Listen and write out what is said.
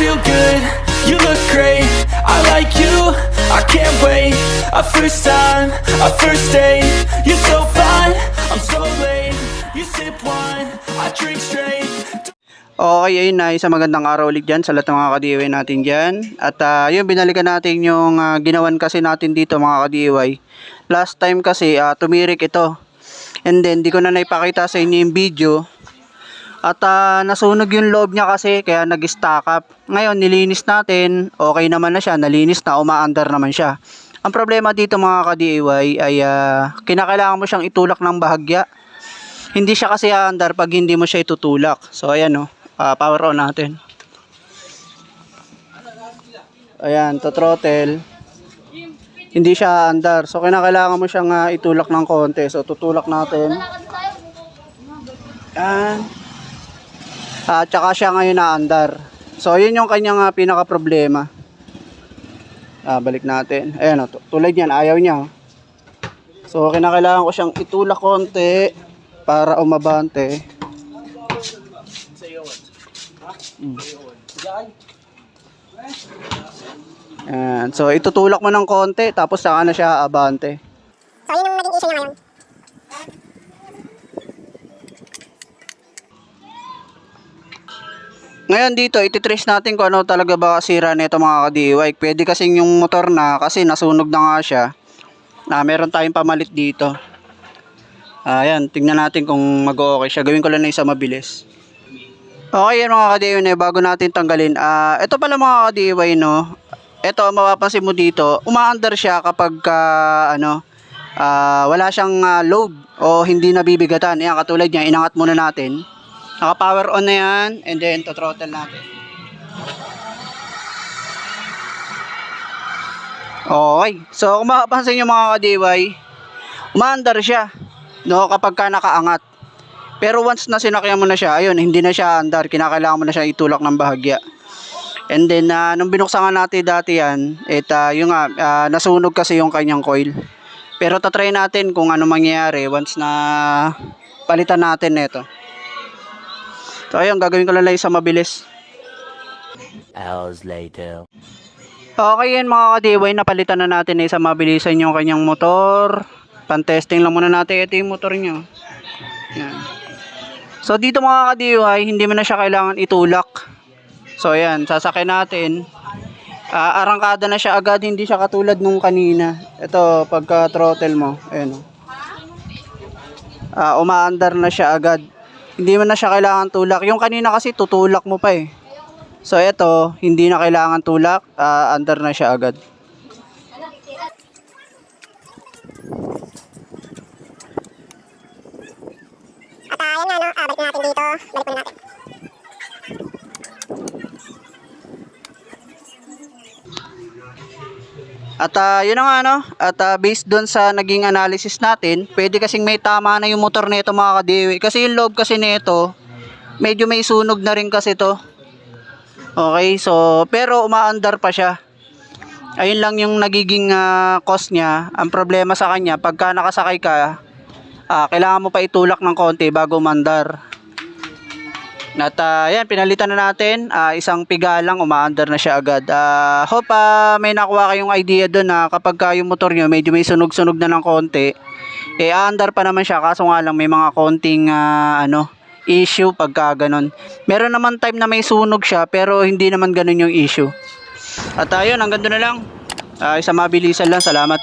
feel good, you look great. I like you, I can't wait. A first time, a first date. You're so fine, I'm so late. You sip wine, I drink straight. Okay, ayun na, isang magandang araw ulit dyan sa lahat ng mga ka-DIY natin dyan. At ah, yun, binalikan natin yung ah, ginawan kasi natin dito mga ka-DIY. Last time kasi, ah, tumirik ito. And then, di ko na naipakita sa inyo yung video. At ah, nasunog yung loob niya kasi, kaya nag-stack up. Ngayon, nilinis natin, okay naman na siya, nalinis na, umaandar naman siya. Ang problema dito mga ka-DIY ay ah, kinakailangan mo siyang itulak ng bahagya. Hindi siya kasi aandar pag hindi mo siya itutulak. So, ayan o. Ah, power on natin. Ayan, to throttle. Hindi siya andar. So, kinakailangan mo siyang ah, itulak ng konti. So, tutulak natin. Ayan. Ah, tsaka siya ngayon naandar. So, yun yung kanyang ah, pinaka-problema. Ah, balik natin. Ayan o, tu- tulad yan, ayaw niya. oh. So, kinakailangan ko siyang itulak konti para umabante. Ayan. So, itutulak mo ng konti, tapos saka na siya abante. Ngayon dito, ititrace natin kung ano talaga ba sira nito mga ka-DIY. Pwede kasing yung motor na, kasi nasunog na nga siya. Na meron tayong pamalit dito. Ayan, tingnan natin kung mag-okay siya. Gawin ko lang na isa mabilis. Okay yan mga ka-DIY, bago natin tanggalin. Ah, ito pala mga ka-DIY, no. Ito, mapapansin mo dito, umaandar siya kapag ka, ano, ah, wala siyang ah, load o hindi nabibigatan. Ayan, katulad niya, inangat muna natin. Naka-power on na yan, and then to throttle natin. Okay. So, kung mapapansin nyo mga ka-DIY, umaandar siya, no, kapag ka nakaangat. Pero once na sinakyan mo na siya, ayun, hindi na siya andar. Kinakailangan mo na siya itulak ng bahagya. And then, ah, nung binuksan natin dati yan, et, ah, yung nga, ah, nasunog kasi yung kanyang coil. Pero tatry natin kung ano mangyayari once na palitan natin ito. So, ayun, gagawin ko lang lang isa mabilis. Hours later. Okay yan mga ka-DIY, napalitan na natin na isa mabilisan yung kanyang motor. Pan-testing lang muna natin ito yung motor niya. Yan. So dito mga ka-DIY, hindi mo na siya kailangan itulak. So ayan, sasakay natin. Ah, arangkada na siya agad, hindi siya katulad nung kanina. Ito, pagka throttle mo, ayan o. Ah, umaandar na siya agad. Hindi mo na siya kailangan tulak. Yung kanina kasi tutulak mo pa eh. So ito, hindi na kailangan tulak, ah, under na siya agad. At uh, yun nga, no, ah, balik na natin dito. Balik muna natin. At ah, yun nga no, at ah, based doon sa naging analysis natin, pwede kasing may tama na yung motor nito mga kadiwi. Kasi yung loob kasi nito, medyo may sunog na rin kasi to. Okay, so pero umaandar pa siya. Ayun lang yung nagiging ah, cost niya. Ang problema sa kanya, pagka nakasakay ka, ah, kailangan mo pa itulak ng konti bago umandar. At ah, yan, pinalitan na natin. Ah, isang piga lang, umaandar na siya agad. Ah, hope ah, may nakuha kayong idea doon na kapag ka yung motor nyo medyo may sunog-sunog na ng konti, eh aandar pa naman siya kaso nga lang may mga konting ah, ano, issue pagka ganun. Meron naman time na may sunog siya pero hindi naman ganun yung issue. At ayun, hanggang doon na lang. Ah, isang mabilisan lang. Salamat.